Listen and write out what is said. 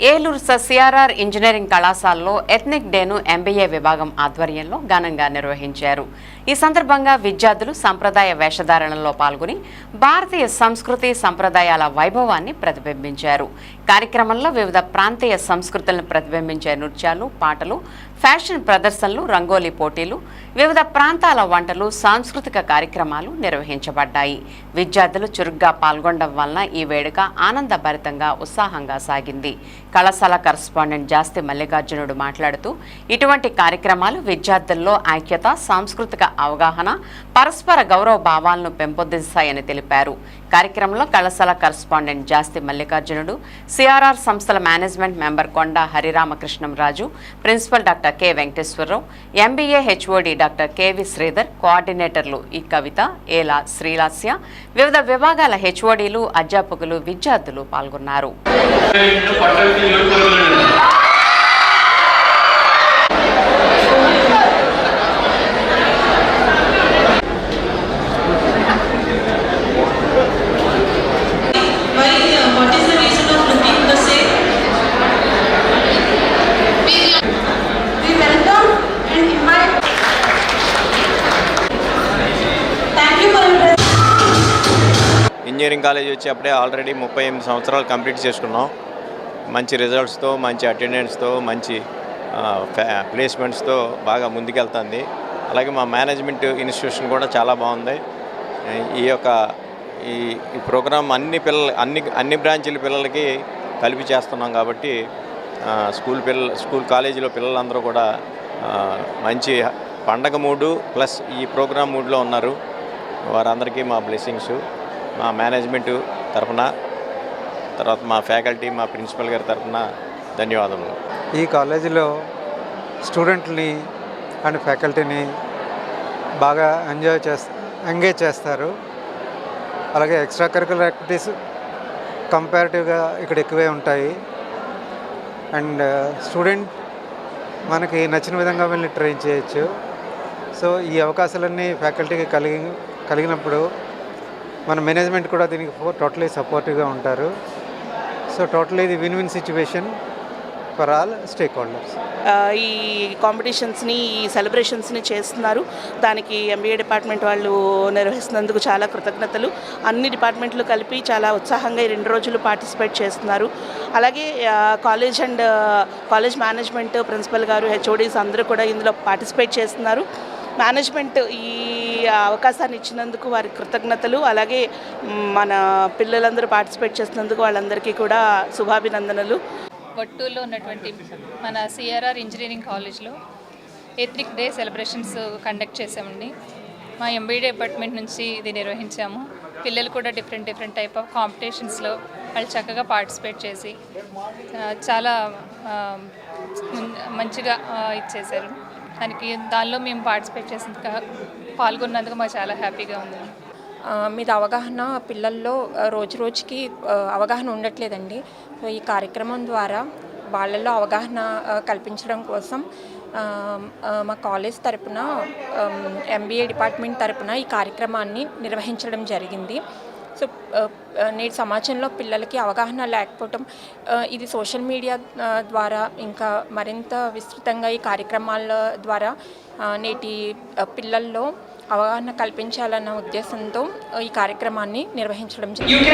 Eluru CRR engineering కళాశాలలో ethnic డేను MBA విభాగం ఆధ్వర్యంలో ఘనంగా నిర్వహించారు. ఈ సందర్భంగా విద్యార్థులు సంప్రదాయ వేషధారణలో పాల్గొని భారతీయ సంస్కృతి సంప్రదాయాల వైభవాన్ని ప్రతిబింబించారు. కార్యక్రమంలో వివిధ ప్రాంతీయ సంస్కృతులను ప్రతిబింబించే నృత్యాలు పాటలు ఫ్యాషన్ ప్రదర్శనలు రంగోలీ పోటీలు వివిధ ప్రాంతాల వంటలు సాంస్కృతిక కార్యక్రమాలు నిర్వహించబడ్డాయి. విద్యార్థులు చురుగ్గా పాల్గొనడం వలన ఈ వేడుక ఆనందభరితంగా ఉత్సాహంగా సాగింది. కళాశాల కరస్పాండెంట్ జాస్తి మల్లికార్జునుడు మాట్లాడుతూ ఇటువంటి కార్యక్రమాలు విద్యార్థుల్లో ఐక్యత సాంస్కృతిక అవగాహన పరస్పర గౌరవ భావాలను పెంపొందిస్తాయని తెలిపారు. కార్యక్రమంలో కళాశాల కరస్పాండెంట్ జాస్తి మల్లికార్జునుడు సిఆర్ఆర్ సంస్థల management member Konda Hariramakrishnam Raju principal doctor K Venkateswararao MBA HOD doctor KV Sridhar కోఆర్డినేటర్లు ఈ కవిత ఏలా శ్రీలాస్య వివిధ విభాగాల హెచ్ఓడీలు అధ్యాపకులు విద్యార్థులు పాల్గొన్నారు. ఇంజనీరింగ్ కాలేజ్ వచ్చి అప్పుడే ఆల్రెడీ ముప్పై ఎనిమిది సంవత్సరాలు కంప్లీట్ చేసుకున్నాం మంచి రిజల్ట్స్తో మంచి అటెండెన్స్తో మంచి ప్లేస్మెంట్స్తో బాగా ముందుకెళ్తుంది. అలాగే మా మేనేజ్మెంట్ ఇన్స్టిట్యూషన్ కూడా చాలా బాగుంది. ఈ యొక్క ఈ ఈ ప్రోగ్రాం అన్ని పిల్లలు అన్ని అన్ని బ్రాంచీల పిల్లలకి కలిపి చేస్తున్నాం కాబట్టి స్కూల్ పిల్లలు స్కూల్ కాలేజీలో పిల్లలందరూ కూడా మంచి పండగ మూడు ప్లస్ ఈ ప్రోగ్రాం మూడ్లో ఉన్నారు. వారందరికీ మా బ్లెస్సింగ్స్ మా మేనేజ్మెంట్ తరఫున తర్వాత మా ఫ్యాకల్టీ మా ప్రిన్సిపల్ గారి తరఫున ధన్యవాదములు. ఈ కాలేజీలో స్టూడెంట్ని అండ్ ఫ్యాకల్టీని బాగా ఎంజాయ్ చేస్త ఎంగేజ్ చేస్తారు. అలాగే ఎక్స్ట్రా కరికులర్ యాక్టివిటీస్ కంపారిటివ్గా ఇక్కడ ఎక్కువే ఉంటాయి. అండ్ స్టూడెంట్ మనకి నచ్చిన విధంగా వెళ్ళి ట్రైన్ చేయొచ్చు. సో ఈ అవకాశాలన్నీ ఫ్యాకల్టీకి కలిగి కలిగినప్పుడు మన మేనేజ్మెంట్ కూడా దీనికి టోటలీ సపోర్టివ్గా ఉంటారు. సో టోటల్ ఇది win win situation for all stakeholders ఈ కాంపిటీషన్స్ని ఈ సెలబ్రేషన్స్ని చేస్తున్నారు. దానికి ఎంబీఏ డిపార్ట్మెంట్ వాళ్ళు నిర్వహిస్తున్నందుకు చాలా కృతజ్ఞతలు. అన్ని డిపార్ట్మెంట్లు కలిపి చాలా ఉత్సాహంగా ఈ రెండు రోజులు పార్టిసిపేట్ చేస్తున్నారు. అలాగే college and college management principal గారు హెచ్ఓడీస్ అందరూ కూడా ఇందులో పార్టిసిపేట్ చేస్తున్నారు. మేనేజ్మెంట్ ఈ అవకాశాన్ని ఇచ్చినందుకు వారి కృతజ్ఞతలు. అలాగే మన పిల్లలందరూ పార్టిసిపేట్ చేస్తున్నందుకు వాళ్ళందరికీ కూడా శుభాభినందనలు. వట్టూరులో ఉన్నటువంటి మన సిఆర్ఆర్ ఇంజనీరింగ్ కాలేజ్లో ఎథ్నిక్ డే సెలబ్రేషన్స్ కండక్ట్ చేసామండి మా ఎంబీడీ డిపార్ట్మెంట్ నుంచి ఇది నిర్వహించాము. పిల్లలు కూడా డిఫరెంట్ డిఫరెంట్ టైప్ ఆఫ్ కాంపిటీషన్స్లో వాళ్ళు చక్కగా పార్టిసిపేట్ చేసి చాలా మంచిగా ఇచ్చేశారు. దానికి దానిలో మేము పార్టిసిపేట్ చేసినందుకు పాల్గొన్నందుకు మాకు చాలా హ్యాపీగా ఉంది. మీద అవగాహన పిల్లల్లో రోజు రోజుకి అవగాహన ఉండట్లేదండి. సో ఈ కార్యక్రమం ద్వారా వాళ్ళల్లో అవగాహన కల్పించడం కోసం మా కాలేజ్ తరపున ఎంబీఏ డిపార్ట్మెంట్ తరపున ఈ కార్యక్రమాన్ని నిర్వహించడం జరిగింది. సో నేటి సమాజంలో పిల్లలకి అవగాహన లేకపోవటం ఇది సోషల్ మీడియా ద్వారా ఇంకా మరింత విస్తృతంగా ఈ కార్యక్రమాల ద్వారా నేటి పిల్లల్లో అవగాహన కల్పించాలన్న ఉద్దేశంతో ఈ కార్యక్రమాన్ని నిర్వహించడం జరిగింది.